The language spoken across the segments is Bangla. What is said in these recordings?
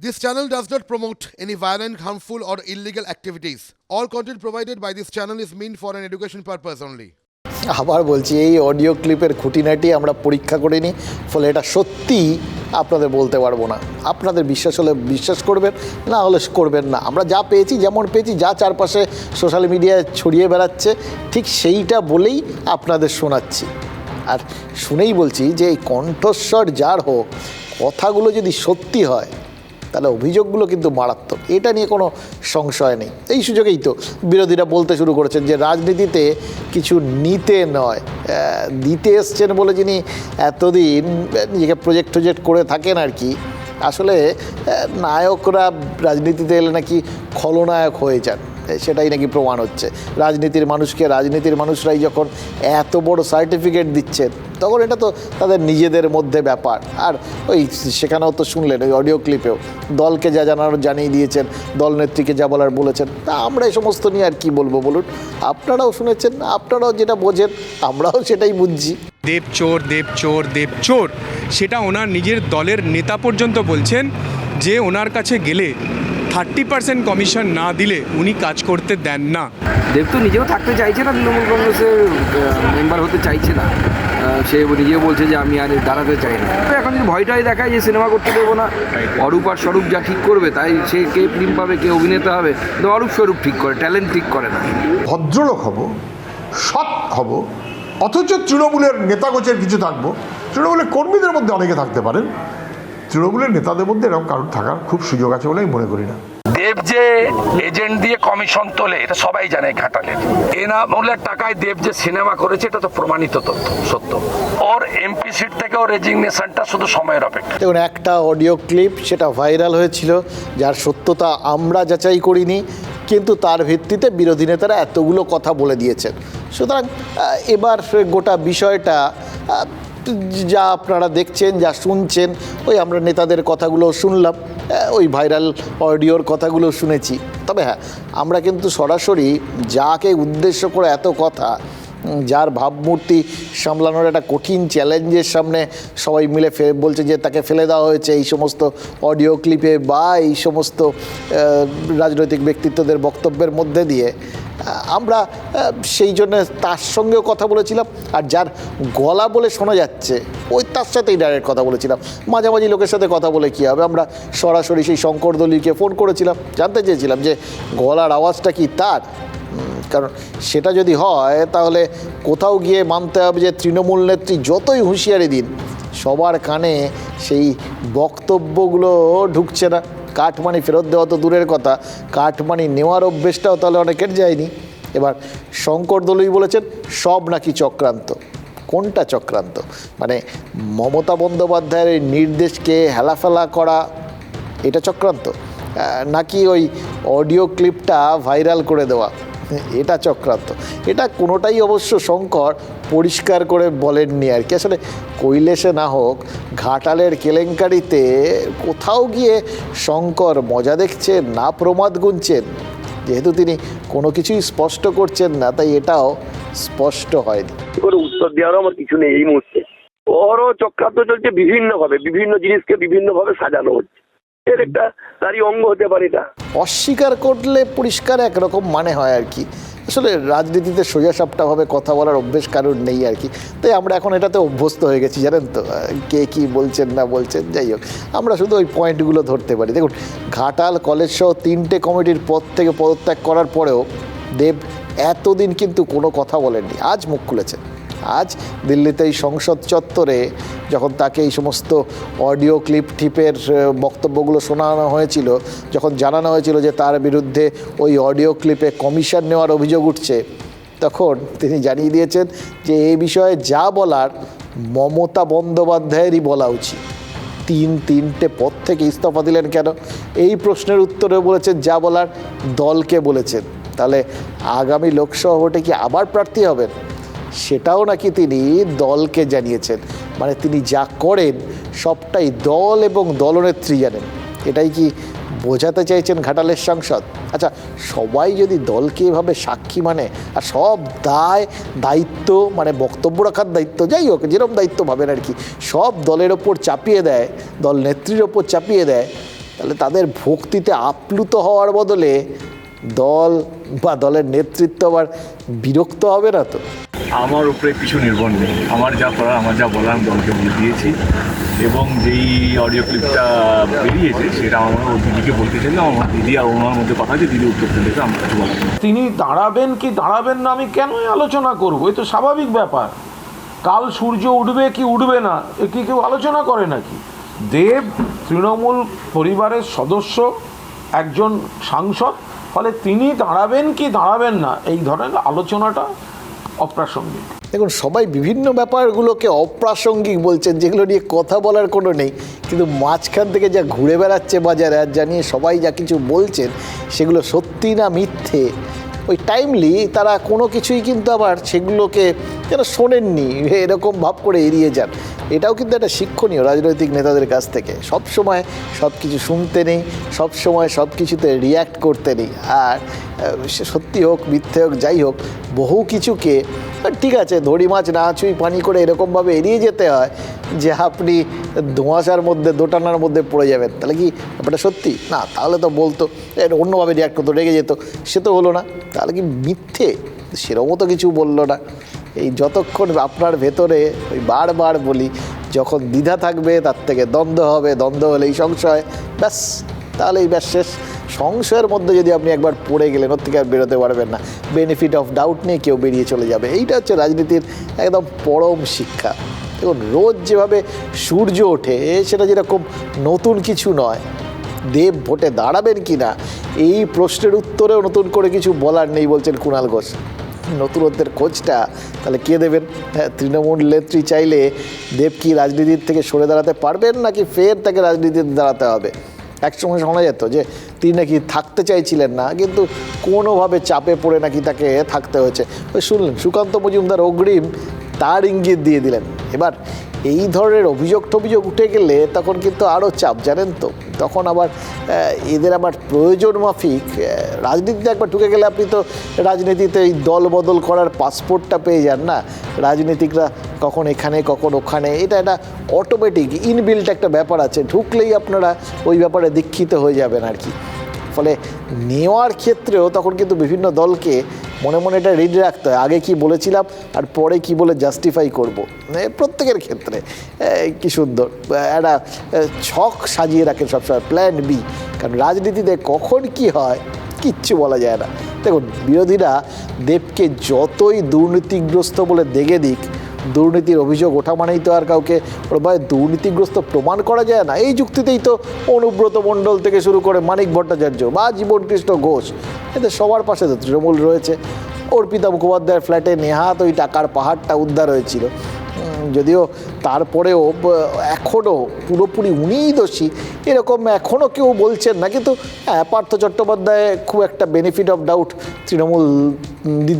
This channel does not promote any violent, harmful, or illegal activities. All content provided by this channel is meant for an education purpose only. আবার বলছি এই অডিও ক্লিপের খুঁটিনাটি আমরা পরীক্ষা করিনি ফলে এটা সত্যি আপনাদের বলতে পারব না আপনাদের বিশ্বাস হলে বিশ্বাস করবেন না হলে করবেন না আমরা যা পেয়েছি যেমন পেয়েছি যা চারপাশে সোশ্যাল মিডিয়ায় ছড়িয়ে বেড়াচ্ছে ঠিক সেইটা বলেই আপনাদের শোনাচ্ছি আর শুনেই বলছি যে এই কণ্ঠস্বর যার হোক কথাগুলো যদি সত্যি হয় তাহলে অভিযোগগুলো কিন্তু মারাত্মক। এটা নিয়ে কোনো সংশয় নেই। এই সুযোগেই তো বিরোধীরা বলতে শুরু করেছেন যে রাজনীতিতে কিছু নিতে নয়। দিতে এসছেন বলে যিনি এতদিন নিজেকে প্রজেক্ট টজেক্ট করে থাকেন আর কি, আসলে নায়করা রাজনীতিতে এলে নাকি খলনায়ক হয়ে যান। সেটাই নাকি প্রমাণ হচ্ছে। রাজনীতির মানুষকে, রাজনীতির মানুষরাই যখন এত বড় সার্টিফিকেট দিচ্ছেন তখন এটা তো তাদের নিজেদের মধ্যে ব্যাপার। আর ওই সেখানেও তো শুনলেন, ওই অডিও ক্লিপেও দলকে যা জানানোর জানিয়ে দিয়েছেন, দল নেত্রীকে যা বলার বলেছেন, তা আমরা এই সমস্ত নিয়ে আর কি বলব বলুন? আপনারাও শুনেছেন, আপনারাও যেটা বোঝেন, আমরাও সেটাই বুঝছি। দেব চোর দেব চোর দেব চোর, সেটা ওনার নিজের দলের নেতা পর্যন্ত বলছেন, যে ওনার কাছে গেলে থার্টি পার্সেন্ট কমিশন না দিলে উনি কাজ করতে দেন না। দেব তো নিজেও থাকতে চাইছে না তৃণমূল কংগ্রেসের মেম্বার হতে চাইছে না। সে নিজেও বলছে যে আমি আর দাঁড়াতে চাই না। এখন যদি ভয়টাই দেখায় যে সিনেমা করতে দেবো না অরূপ আর স্বরূপ যা ঠিক করবে তাই সে কে ফিল্ম পাবে কে অভিনেতা হবে তো অরূপ স্বরূপ ঠিক করে ট্যালেন্ট ঠিক করে না। ভদ্রলোক হব সৎ হব অথচ তৃণমূলের নেতাগোছের কিছু থাকব। তৃণমূলের কর্মীদের মধ্যে অনেকে থাকতে পারেন। তৃণমূলের নেতাদের মধ্যে এরকম কারোর থাকার খুব সুযোগ আছে বলে আমি মনে করি না। দেব যে এজেন্ট দিয়ে কমিশন তোলে এটা সবাই জানে ঘাটালে। এনামূলের টাকায় দেব যে সিনেমা করেছে এটা তো প্রমাণিত তথ্য সত্য। ওর এমপি সিট থেকেও রেজিগনেশনটা শুধু সময়ের অপেক্ষা। দেখুন একটা অডিও ক্লিপ সেটা ভাইরাল হয়েছিল যার সত্যতা আমরা যাচাই করিনি কিন্তু তার ভিত্তিতে বিরোধী নেতারা এতগুলো কথা বলে দিয়েছেন। সুতরাং এবার গোটা বিষয়টা যা আপনারা দেখছেন, যা শুনছেন, ওই আমরা নেতাদের কথাগুলো শুনলাম ওই ভাইরাল অডিওর কথাগুলো শুনেছি। তবে হ্যাঁ আমরা কিন্তু সরাসরি যাকে উদ্দেশ্য করে এত কথা যার ভাবমূর্তি সামলানোর একটা কঠিন চ্যালেঞ্জের সামনে সবাই মিলে বলছে যে তাকে ফেলে দেওয়া হয়েছে। এই সমস্ত অডিও ক্লিপে বা এই সমস্ত রাজনৈতিক ব্যক্তিত্বদের বক্তব্যের মধ্যে দিয়ে আমরা সেই জন্য তার সঙ্গেও কথা বলেছিলাম। আর যার গলা বলে শোনা যাচ্ছে, ওই তার সাথেই ডাইরেক্ট কথা বলেছিলাম। মাঝামাঝি লোকের সাথে কথা বলে কী হবে? আমরা সরাসরি সেই শঙ্কর দলিকে ফোন করেছিলাম, জানতে চেয়েছিলাম যে গলার আওয়াজটা কি তার? কারণ সেটা যদি হয়, তাহলে কোথাও গিয়ে মানতে হবে যে তৃণমূল নেত্রী যতই হুঁশিয়ারি দিন, সবার কানে সেই বক্তব্যগুলো ঢুকছে না। কাঠমানি ফেরত দেওয়া তো দূরের কথা কাঠমানি নেওয়ার অভ্যেসটাও তাহলে অনেকের যায়নি। এবার শঙ্কর দলই বলেছেন, সব নাকি চক্রান্ত। কোনটা চক্রান্ত? মানে মমতা বন্দ্যোপাধ্যায়ের এই নির্দেশকে হেলাফেলা করা, এটা চক্রান্ত? নাকি ওই অডিও ক্লিপটা ভাইরাল করে দেওয়া? এটা চক্রান্ত। এটা কোনোটাই অবশ্য শঙ্কর পরিষ্কার করে বলেননি আর কি। আসলে কৈলেসে না হোক, ঘাটালের কেলেঙ্কারিতে কোথাও গিয়ে শঙ্কর মজা দেখছেন না প্রমাদ গুনছেন। যেহেতু তিনি কোনো কিছুই স্পষ্ট করছেন না, তাই এটাও স্পষ্ট হয়নি। উত্তর দেওয়ারও আমার কিছু নেই এই মুহূর্তে। ওরও চক্রান্ত চলছে বিভিন্নভাবে, বিভিন্ন জিনিসকে বিভিন্নভাবে সাজানো হচ্ছে। এর একটা তারই অঙ্গ হতে পারে এটা। অস্বীকার করলে পরিষ্কার একরকম মানে হয় আর কি। আসলে রাজনীতিতে সোজাসাপটাভাবে কথা বলার অভ্যেস কারোর নেই আর কি। তাই আমরা এখন এটাতে অভ্যস্ত হয়ে গেছি, জানেন তো? কে কি বলছেন, না বলছেন, যাই হোক। আমরা শুধু ওই পয়েন্টগুলো ধরতে পারি। দেখুন, ঘাটাল কলেজ সহ তিনটে কমিটির পদ থেকে পদত্যাগ করার পরেও দেব এতদিন কিন্তু কোনো কথা বলেননি। আজ মুখ খুলেছেন। আজ দিল্লিতে এই সংসদ চত্বরে যখন তাকে এই সমস্ত অডিও ক্লিপ, টিপের বক্তব্যগুলো শোনানো হয়েছিল, যখন জানানো হয়েছিল যে তার বিরুদ্ধে ওই অডিও ক্লিপে কমিশন নেওয়ার অভিযোগ উঠছে, তখন তিনি জানিয়ে দিয়েছেন যে এই বিষয়ে যা বলার মমতা বন্দ্যোপাধ্যায়েরই বলা উচিত। তিন তিনটে পদ থেকে ইস্তফা দিলেন কেন? এই প্রশ্নের উত্তরে বলেছেন, যা বলার দলকে বলেছেন। তাহলে আগামী লোকসভা ভোটে কি আবার প্রার্থী হবেন? সেটাও নাকি তিনি দলকে জানিয়েছেন। মানে তিনি যা করেন, সবটাই দল এবং দলনেত্রী জানেন। এটাই কি বোঝাতে চাইছেন ঘাটালের সাংসদ? আচ্ছা সবাই যদি দলকে এভাবে সাক্ষী মানে আর সব দায়, দায়িত্ব মানে বক্তব্য রাখার দায়িত্ব, যাই হোক যেরকম দায়িত্ব ভাবেন আর কি, সব দলের ওপর চাপিয়ে দেয় দল নেত্রীর ওপর চাপিয়ে দেয়, তাহলে তাদের ভক্তিতে আপ্লুত হওয়ার বদলে দল বা দলের নেতৃত্ব আবার বিরক্ত হবে না তো? আমার উপরে কিছু নির্ভর নেই। আমার যা করার, আমার যা বলার, আমি দলকে বলে দিয়েছি। এবং যেই অডিও ক্লিপটা বেরিয়েছে, সেটা আমার দিদিকে বলতে চাইলে আমার দিদি আর ওনার মধ্যে কথা আছে, দিদি উত্তর দিতে আমার কিছু বলার তিনি দাঁড়াবেন কি দাঁড়াবেন না, আমি কেনই আলোচনা করব? এ তো স্বাভাবিক ব্যাপার। কাল সূর্য উঠবে কি উঠবে না, এ কি কেউ আলোচনা করে নাকি? দেব তৃণমূল পরিবারের সদস্য, একজন সাংসদ, ফলে তিনি দাঁড়াবেন কি দাঁড়াবেন না, এই ধরনের আলোচনাটা অপ্রাসঙ্গিক। দেখুন, সবাই বিভিন্ন ব্যাপারগুলোকে অপ্রাসঙ্গিক বলছেন, যেগুলো নিয়ে কথা বলার কোনো নেই। কিন্তু মাঝখান থেকে যা ঘুরে বেড়াচ্ছে বাজারে, আর যা নিয়ে সবাই যা কিছু বলছেন, সেগুলো সত্যি না মিথ্যে? ওই টাইমলি তারা কোনো কিছুই কিন্তু আবার সেগুলোকে যেন শোনেননি, এরকম ভাব করে এড়িয়ে যান। এটাও কিন্তু একটা শিক্ষণীয় রাজনৈতিক নেতাদের কাছ থেকে। সব সময় সব কিছু শুনতে নেই, সব সময় সব কিছুতে রিয়্যাক্ট করতে নেই। আর সত্যি হোক, মিথ্যে হোক, যাই হোক, বহু কিছুকে ঠিক আছে, ধরি মাছ না ছুঁই পানি করে এরকমভাবে এড়িয়ে যেতে হয় যে আপনি ধোঁয়াশার মধ্যে, দোটানার মধ্যে পড়ে যাবেন। তাহলে কি ব্যাপারটা সত্যি? না, তাহলে তো বলতো এর অন্যভাবে রিয়াক্ট করতো, রেগে যেত। সে তো হলো না। তাহলে কি মিথ্যে? সেরকমও তো কিছু বলল না। এই যতক্ষণ আপনার ভেতরে ওই বারবার বলি, যখন দ্বিধা থাকবে, তার থেকে দ্বন্দ্ব হবে, দ্বন্দ্ব হলেই সংশয়, ব্যাস। তাহলে এই ব্যাস শেষ। সংশয়ের মধ্যে যদি আপনি একবার পড়ে গেলেন, ওর থেকে আর বেরোতে পারবেন না। বেনিফিট অফ ডাউট নিয়ে কেউ বেরিয়ে চলে যাবে। এইটা হচ্ছে রাজনীতির একদম পরম শিক্ষা। দেখুন, রোজ যেভাবে সূর্য ওঠে, সেটা যেরকম নতুন কিছু নয়, দেব ভোটে দাঁড়াবেন কি না এই প্রশ্নের উত্তরেও নতুন করে কিছু বলার নেই বলছেন কুণাল ঘোষ। নতুনত্বের খোঁজটা, তাহলে কে দেবেন? হ্যাঁ তৃণমূল নেত্রী চাইলে দেব কি রাজনীতির থেকে সরে দাঁড়াতে পারবেন, নাকি ফের তাকে রাজনীতিতে দাঁড়াতে হবে? একসময় শোনা যেত যে, তিনি নাকি থাকতে চাইছিলেন না, কিন্তু কোনোভাবে চাপে পড়ে নাকি তাকে থাকতে হয়েছে। ওই শুনলেন, সুকান্ত মজুমদার অগ্রিম তার ইঙ্গিত দিয়ে দিলেন। এবার এই ধরনের অভিযোগ টভিযোগ উঠে গেলে তখন কিন্তু আরও চাপ, জানেন তো? তখন আবার এদের আবার প্রয়োজন মাফিক রাজনীতিতে একবার ঢুকে গেলে আপনি তো রাজনীতিতে এই দল বদল করার পাসপোর্টটা পেয়ে যান না। রাজনীতিকরা কখন এখানে, কখন ওখানে, এটা একটা অটোমেটিক ইনবিল্ট একটা ব্যাপার আছে। ঢুকলেই আপনারা ওই ব্যাপারে দীক্ষিত হয়ে যাবেন আর কি। ফলে নেওয়ার ক্ষেত্রেও তখন কিন্তু বিভিন্ন দলকে মনে মনে এটা রেডি রাখতে হয়। আগে কি বলেছিলাম, আর পরে কি বলে জাস্টিফাই করব। প্রত্যেকের ক্ষেত্রে। কি সুন্দর। একটা ছক সাজিয়ে রাখেন সবসময় প্ল্যান বি কারণ রাজনীতিতে কখন কি হয়, কিচ্ছু বলা যায় না। দেখুন, বিরোধীরা দেবকে যতই দুর্নীতিগ্রস্ত বলে দেখে দিক দুর্নীতির অভিযোগ ওঠা মানেই তো আর কাউকে ভাই দুর্নীতিগ্রস্ত প্রমাণ করা যায় না। এই যুক্তিতেই তো অনুব্রত মণ্ডল থেকে শুরু করে মানিক ভট্টাচার্য বা জীবনকৃষ্ণ ঘোষ, এদের সবার পাশে তো তৃণমূল রয়েছে। অর্পিতা মুখোপাধ্যায়ের ফ্ল্যাটে নেহাত ওই টাকার পাহাড়টা উদ্ধার হয়েছিল। যদিও তারপরেও এখনও পুরোপুরি উনিই দোষী, এরকম এখনও কেউ বলছেন না। কিন্তু হ্যাঁ পার্থ চট্টোপাধ্যায় খুব একটা বেনিফিট অফ ডাউট তৃণমূল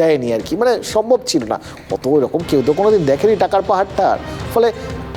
দেয়নি আর কি। মানে সম্ভব ছিল না। অত এরকম কেউ তো কোনোদিন দেখেনি টাকার পাহাড়টা ফলে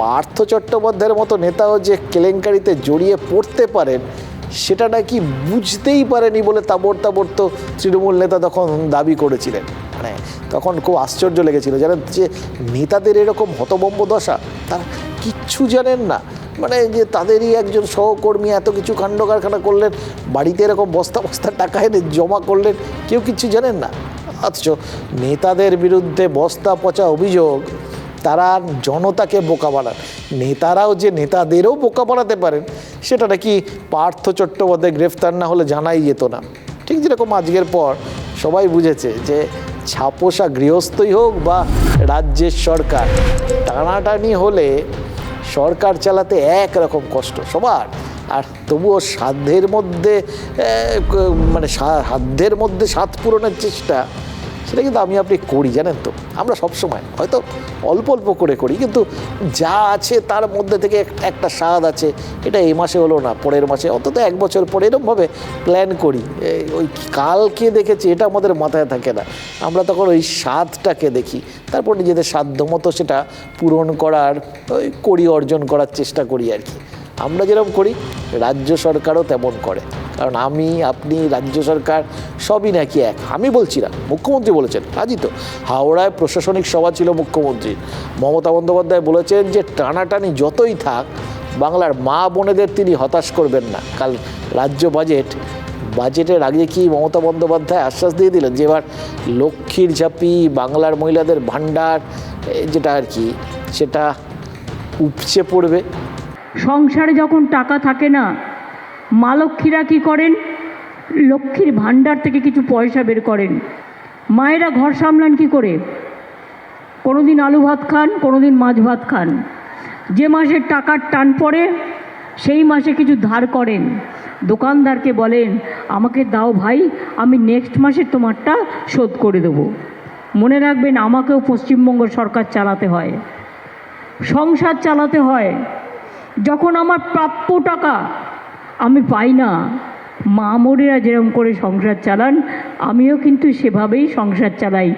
পার্থ চট্টোপাধ্যায়ের মতো নেতাও যে কেলেঙ্কারিতে জড়িয়ে পড়তে পারেন, সেটা নাকি বুঝতেই পারেনি বলে তাবর তাবর তো তৃণমূল নেতা তখন দাবি করেছিলেন। মানে তখন খুব আশ্চর্য লেগেছিল। জানেন যে নেতাদের এরকম হতবম্ব দশা, তারা কিচ্ছু জানেন না। মানে যে তাদেরই একজন সহকর্মী এত কিছু কাণ্ড কারখানা করলেন, বাড়িতে এরকম বস্তা বস্তা টাকা এনে জমা করলেন, কেউ কিচ্ছু জানেন না। অথচ নেতাদের বিরুদ্ধে বস্তা পচা অভিযোগ, তারা জনতাকে বোকা বানান। নেতারাও যে নেতাদেরও বোকা বানাতে পারেন, সেটা নাকি পার্থ চট্টোপাধ্যায় গ্রেফতার না হলে জানাই যেত না। ঠিক যেরকম আজকের পর সবাই বুঝেছে যে ছাপোষা গৃহস্থই হোক বা রাজ্যের সরকার, টানাটানি হলে সরকার চালাতে একরকম কষ্ট সবার। আর তবুও সাধ্যের মধ্যে মানে সাধ্যের মধ্যে সাধ পূরণের চেষ্টা সেটা কিন্তু আমি আপনি করি, জানেন তো। আমরা সব সময়, হয়তো অল্প অল্প করে করি, কিন্তু যা আছে তার মধ্যে থেকে একটা স্বাদ আছে। এটা এই মাসে হলো না, পরের মাসে, অন্তত এক বছর পরে এরকমভাবে প্ল্যান করি। ওই কালকে দেখেছি, এটা আমাদের মাথায় থাকে না। আমরা তখন ওই স্বাদটাকে দেখি, তারপর নিজেদের সাধ্য মতো সেটা পূরণ করার, ওই করি, অর্জন করার চেষ্টা করি আর কি। আমরা যেরকম করি, রাজ্য সরকারও তেমন করে। কারণ আমি, আপনি, রাজ্য সরকার সবই নাকি এক। আমি বলছি না, মুখ্যমন্ত্রী বলেছেন আজই তো। হাওড়ায় প্রশাসনিক সভা ছিল মুখ্যমন্ত্রী। মমতা বন্দ্যোপাধ্যায় বলেছেন যে, টানাটানি যতই থাক, বাংলার মা বোনেদের তিনি হতাশ করবেন না। কাল রাজ্য বাজেট, বাজেটের আগে কি মমতা বন্দ্যোপাধ্যায় আশ্বাস দিয়ে দিলেন যে, এবার লক্ষ্মীর ঝাঁপি, বাংলার মহিলাদের ভাণ্ডার যেটা আর কি, সেটা উপচে পড়বে? সংসারে যখন টাকা থাকে না মা লক্ষ্মীরা কী করেন? লক্ষ্মীর ভাণ্ডার থেকে কিছু পয়সা বের করেন। মায়েরা ঘর সামলান কি করে? কোনো দিন আলু ভাত খান কোনো দিন মাছ ভাত খান। যে মাসে টাকার টান পড়ে, সেই মাসে কিছু ধার করেন। দোকানদারকে বলেন, আমাকে দাও ভাই, আমি নেক্সট মাসে তোমারটা শোধ করে দেবো। মনে রাখবেন, আমাকেও পশ্চিমবঙ্গ সরকার চালাতে হয়। সংসার চালাতে হয়। যখন আমার প্রাপ্য টাকা আমি পাই না। মা মোরেরা যেরকম করে সংসার চালান আমিও কিন্তু সেভাবেই সংসার চালাই।